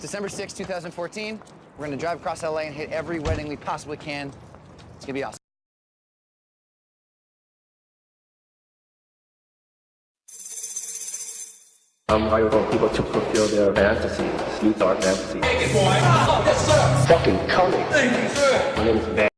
December 6, 2014. We're gonna drive across LA and hit every wedding we possibly can. It's gonna be awesome. I'm hiring for people to fulfill their fantasies, youth dark fantasies. Fucking coming. Thank you, sir. My name is Ben.